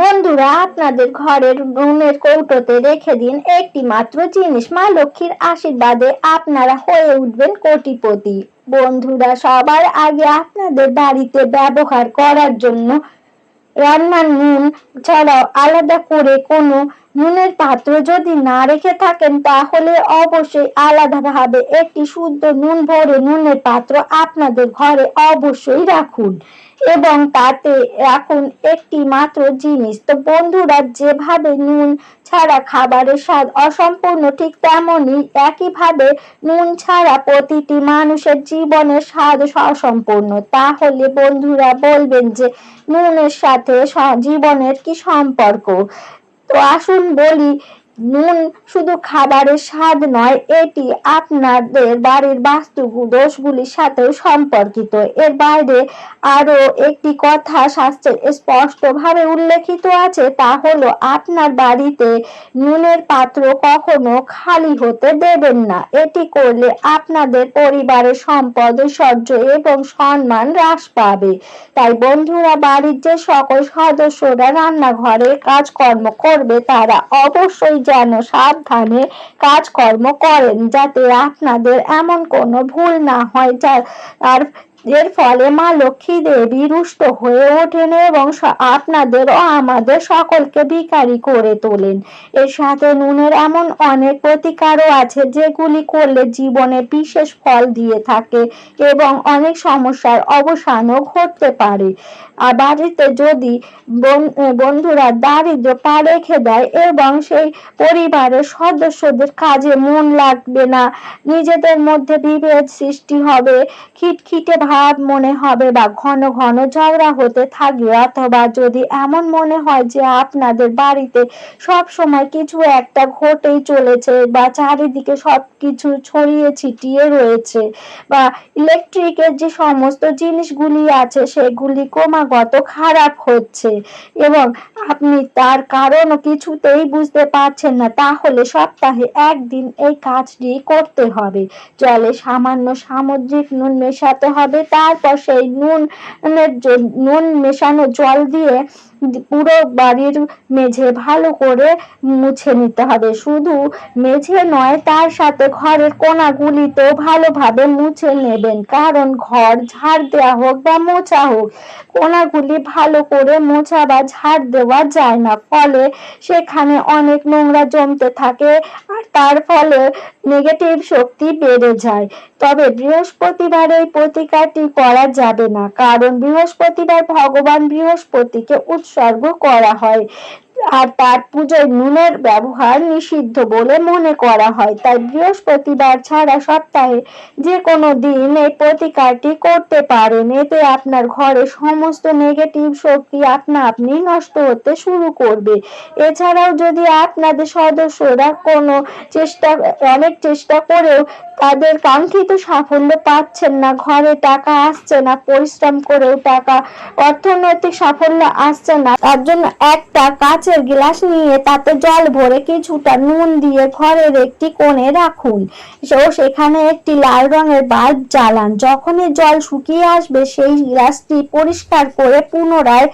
বন্ধুরা, আপনাদের ঘরের রুমের কৌটোতে রেখে দিন একটি মাত্র জিনিস। মা লক্ষ্মীর আশীর্বাদে আপনারা হয়ে উঠবেন কোটিপতি। বন্ধুরা, সবার আগে আপনাদের বাড়িতে ব্যবহার করার জন্য রান্নার নুন ছাড়াও আলাদা করে কোনো নুনের পাত্র যদি না রেখে থাকেন, তাহলে অবশ্যই আলাদাভাবে একটি শুদ্ধ নুন ভরে নুনের পাত্র আপনাদের ঘরে অবশ্যই রাখুন এবং তাতে রাখুন একটি মাত্র জিনিস। তো বন্ধুরা, যেভাবে নুন ছাড়া খাবারের স্বাদ অসম্পূর্ণ, ঠিক তেমনই একইভাবে নুন ছাড়া প্রতিটি মানুষের জীবনের স্বাদ অসম্পূর্ণ। তাহলে বন্ধুরা বলবেন যে নুনের সাথে জীবনের কি সম্পর্ক? তো আসুন বলি নুন শুধু খাবারের স্বাদ নয়, এটি আপনাদের বাড়ির বাস্তু দোষগুলির সাথেও সম্পর্কিত। এর বাইরে আরও একটি কথা শাস্ত্রে স্পষ্টভাবে উল্লেখিত আছে, তা হলো আপনার বাড়িতে নুনের পাত্র কখনো খালি হতে দেবেন না। এটি করলে আপনাদের পরিবারের সম্পদ সহ্য এবং সম্মান হ্রাস পাবে। তাই বন্ধুরা, বাড়ির যে সকল সদস্যরা রান্নাঘরে কাজকর্ম করবে, তারা অবশ্যই যেন সাবধানে কাজকর্ম করেন যাতে আপনাদের এমন কোনো ভুল না হয় যার এর ফলে মা লক্ষ্মী দেবী রুষ্ট হয়ে ওঠেন এবং আপনাদের ও আমাদের সকলকে ভিখারি করে তোলেন। এর সাথে নুনের এমন অনেক প্রতিকারও আছে যেগুলি করলে জীবনে বিশেষ ফল দিয়ে থাকে এবং অনেক সমস্যার অবসানও ঘটতে পারে। বাড়িতে যদি বন- বন্ধুরা দারিদ্র পা রেখে দেয় এবং সেই পরিবারের সদস্যদের কাজে মন লাগবে না, নিজেদের মধ্যে বিভেদ সৃষ্টি হবে, খিটখিটে ভাব মনে হবে বা ঘন ঘন ঝগড়া হতে থাকবে, অথবা যদি এমন মনে হয় যে আপনাদের বাড়িতে সব সময় কিছু একটা ঘটেই চলেছে বা চারিদিকে সব কিছু ছড়িয়ে ছিটিয়ে রয়েছে বা ইলেকট্রিকের যে সমস্ত জিনিসগুলি আছে সেগুলি ক্রমাগত খারাপ হচ্ছে এবং আপনি তার কারণ কিছুতেই বুঝতে পারছেন না, তাহলে সপ্তাহে একদিন এই কাজটি করতে হবে। জলে সামান্য সামুদ্রিক নুন মেশাতে হবে তারপর সেই নুন নুন মেশানো জল দিয়ে পুরো বাড়ির মেঝে ভালো করে মুছে নিতে হবে। শুধু মেঝে নয়, তার সাথে ঘরের কোনাগুলিতেও ভালোভাবে মুছে নেবেন। কারণ ঘর ঝাড় দেওয়া হোক বা মোছা হোক, কোনাগুলি ভালো করে মোছা বা ঝাড় দেওয়া যায় না। ফলে সেখানে অনেক নোংরা জমতে থাকে। আর তার ফলে নেগেটিভ শক্তি বেড়ে যায়। তবে বৃহস্পতিবার এই প্রতিকারটি করা যাবে না, কারণ বৃহস্পতিবার ভগবান বৃহস্পতিকে উৎসর্গ করা হয়। আর তার পুজোয় নুনের ব্যবহার নিষিদ্ধ বলে মনে করা হয়। তাই বৃহস্পতিবার ছাড়া সপ্তাহে যে কোনো দিন এই প্রতিকারটি করতে পারেন। এতে আপনার ঘরে সমস্ত নেগেটিভ শক্তি আপনা আপনি নষ্ট হতে শুরু করবে। এছাড়াও যদি আপনাদের সদস্যরা কোনো চেষ্টা, অনেক চেষ্টা করেও তাদের কাঙ্ক্ষিত সাফল্য পাচ্ছেন না। ঘরে টাকা আসছে না, পরিশ্রম করেও টাকা, অর্থনৈতিক সাফল্য আসছে না। তার জন্য একটা কাচের গ্লাস নিয়ে তাতে জল ভরে কিছুটা নুন দিয়ে ঘরের একটি কোণে রাখুন। ও সেখানে একটি লাল রঙের বাল্ব জ্বালান। যখনই জল শুকিয়ে আসবে, সেই গ্লাসটি পরিষ্কার করে পুনরায়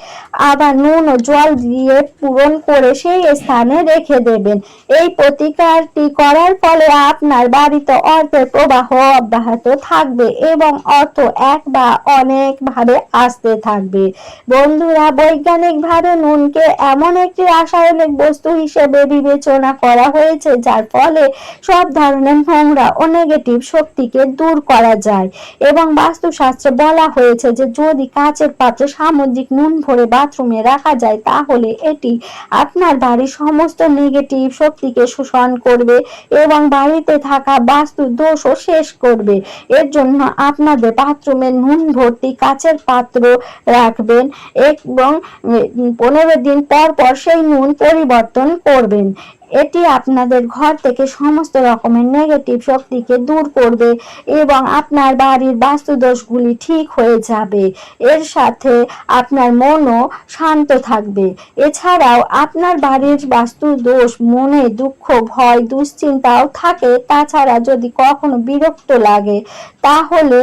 আবার নুন ও জল দিয়ে পূরণ করে সেই স্থানে রেখে দেবেন। এই প্রতিকারটি করার ফলে আপনার বাড়িতে অর্থের প্রবাহ অব্যাহত থাকবে এবং অর্থ এক বা অনেক ভাবে আসতে থাকবে। বন্ধুরা, বৈজ্ঞানিক ভাবে নুনকে এমন একটি রাসায়নিক বস্তু হিসেবে বিবেচনা করা হয়েছে, যার ফলে সব ধরনের নোংরা ও নেগেটিভ শক্তিকে দূর করা যায়। এবং বাস্তুশাস্ত্রে বলা হয়েছে যে, যদি কাঁচের পাত্রে সামুদ্রিক নুন ভরে বাথরুমে রাখা যায়, তাহলে এটি আপনার বাড়ির সমস্ত নেগেটিভ শক্তিকে শোষণ করবে এবং বাড়িতে থাকা বাস্তু দোষও শেষ করবে। এর জন্য আপনাদের বাথরুমে নুন ভর্তি কাচের পাত্র রাখবেন এবং পনেরো দিন পর পর সেই নুন পরিবর্তন করবেন। এটি আপনাদের ঘর থেকে সমস্ত রকমের নেগেটিভ শক্তিকে দূর করবে এবং আপনার বাড়ির বাস্তুদোষগুলি ঠিক হয়ে যাবে। এর সাথে আপনার মনও শান্ত থাকবে। এছাড়াও আপনার বাড়ির বাস্তু দোষ মনে দুঃখ, ভয়, দুশ্চিন্তাও থাকে। তাছাড়া যদি কখনো বিরক্ত লাগে, তাহলে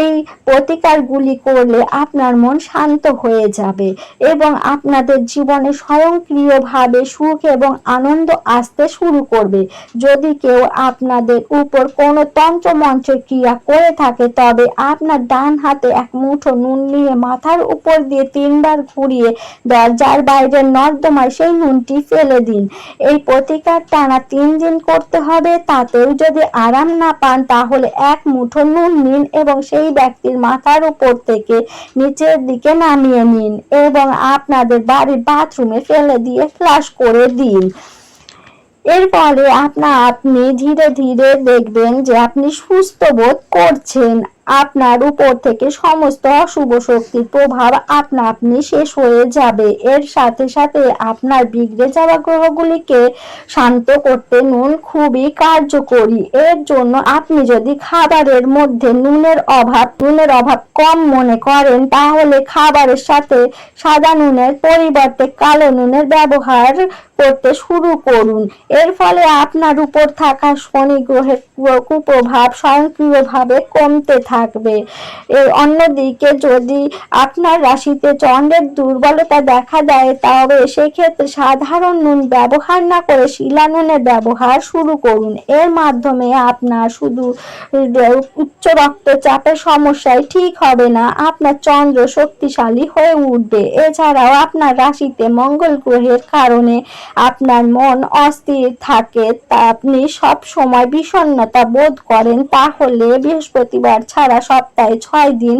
এই প্রতিকারগুলি করলে আপনার মন শান্ত হয়ে যাবে এবং আপনাদের জীবনে স্বয়ংক্রিয়ভাবে সুখ এবং আনন্দ আসতে শুরু করবে। যদি কেউ আপনাদের উপর কোনো তন্ত্রমন্ত্র ক্রিয়া করে থাকে, তবে আপনার ডান হাতে এক মুঠো নুন নিয়ে মাথার উপর দিয়ে তিনবার ঘুরিয়ে দরজার বাইরের নর্দমায় সেই নুনটি ফেলে দিন। এই প্রতিকার টানা তিন দিন করতে হবে। তাতেও যদি আরাম না পান, তাহলে এক মুঠো নুন নিন এবং সেই ব্যক্তির মাথার উপর থেকে নিচের দিকে নামিয়ে নিন এবং আপনাদের বাড়ির বাথরুমে ফেলে দিয়ে ফ্লাশ করে দিন। এর ফলে আপনা আপনি ধীরে ধীরে দেখবেন যে আপনি সুস্থ বোধ করছেন। আপনার উপর থেকে সমস্ত অশুভ শক্তির প্রভাব আপনা আপনি শেষ হয়ে যাবে। এর সাথে সাথে আপনার বিগড়ে যাওয়া গ্রহগুলিকে শান্ত করতে নুন খুবই কার্যকরী। এর জন্য আপনি যদি খাবারের মধ্যে নুনের অভাব নুনের অভাব কম মনে করেন, তাহলে খাবারের সাথে সাদা নুনের পরিবর্তে কালো নুনের ব্যবহার করতে শুরু করুন। এর ফলে আপনার উপর থাকা শনি গ্রহের কুপ্রভাব স্বয়ংক্রিয়ভাবে কমতে থাকবে। এর অন্যদিকে যদি আপনার রাশিতে চন্দ্রের দুর্বলতা দেখা দেয়, তবে সেক্ষেত্রে সাধারণ নুন ব্যবহার না করে শিলা নুনের ব্যবহার শুরু করুন। এর মাধ্যমে আপনার শুধু উচ্চ রক্তচাপের সমস্যায় ঠিক হবে না, আপনার চন্দ্র শক্তিশালী হয়ে উঠবে। এছাড়াও আপনার রাশিতে মঙ্গল গ্রহের কারণে আপনার মন অস্থির থাকে, তা আপনি সব সময় বিষণ্ণতা বোধ করেন, তাহলে বৃহস্পতিবার ছাড়া সপ্তাহে ছয় দিন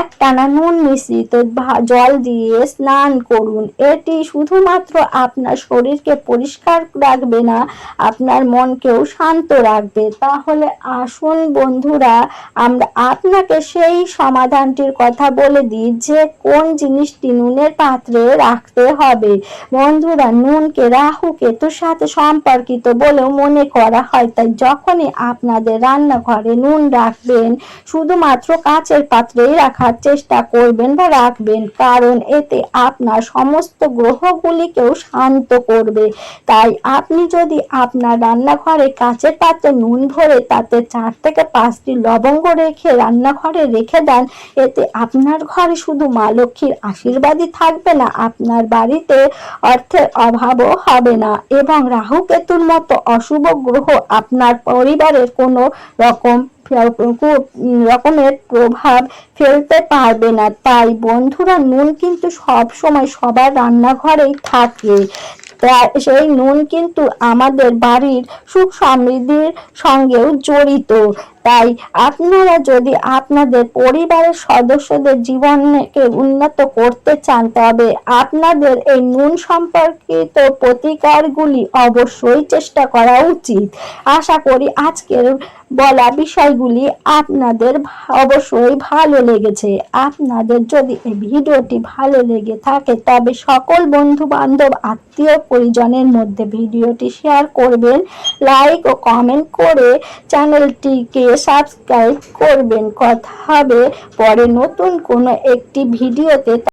এক টানা নুন মিশ্রিত জল দিয়ে স্নান করুন। এটি শুধুমাত্র আপনার শরীরকে পরিষ্কার রাখবে না, আপনার মনকেও শান্ত রাখবে। তাহলে আসুন বন্ধুরা, আমরা আপনাকে সেই সমাধানটির কথা বলে দিই, যে কোন জিনিসটি নুনের পাত্রে রাখতে হবে। বন্ধুরা, নুনকে রাহু কেতুর সাথে সম্পর্কিত বলেও মনে করা হয়। তাই যখনই আপনাদের রান্নাঘরে নুন রাখবেন, শুধুমাত্র কাচের পাত্রেই রাখার চেষ্টা করবেন বা রাখবেন, কারণ এতে আপনার সমস্ত গ্রহগুলিকেও শান্ত করবে। তাই আপনি যদি আপনার রান্নাঘরে কাচের পাত্রে নুন ভরে তাতে চার থেকে পাঁচটি লবঙ্গ রেখে রান্নাঘরে রেখে দেন, এতে আপনার ঘরে শুধু মা লক্ষ্মীর আশীর্বাদই থাকবে না, আপনার বাড়িতে অর্থের অভাবও হবে না। এবং রাহু কেতুর মতো অশুভ গ্রহ আপনার পরিবারের কোনো রকম রকমের প্রভাব ফেলতে পারবে না। তাই বন্ধুরা, নুন কিন্তু সব সময় সবার রান্নাঘরেই থাকে। সেই নুন কিন্তু আমাদের বাড়ির সুখ সমৃদ্ধির সঙ্গেও জড়িত। তাই আপনারা যদি আপনাদের পরিবারের সদস্যদের জীবনকে উন্নত করতে চান, তবে আপনাদের এই নুন সম্পর্কিত প্রতিকারগুলি অবশ্যই চেষ্টা করা উচিত। আশা করি আজকের বলা বিষয়গুলি আপনাদের অবশ্যই ভালো লেগেছে। আপনাদের যদি এই ভিডিওটি ভালো লেগে থাকে, তবে সকল বন্ধু বান্ধব আত্মীয় পরিজনের মধ্যে ভিডিওটি শেয়ার করবেন, লাইক ও কমেন্ট করে চ্যানেলটিকে সাবস্ক্রাইব করবেন। কথা হবে পরে নতুন কোনো একটি ভিডিওতে।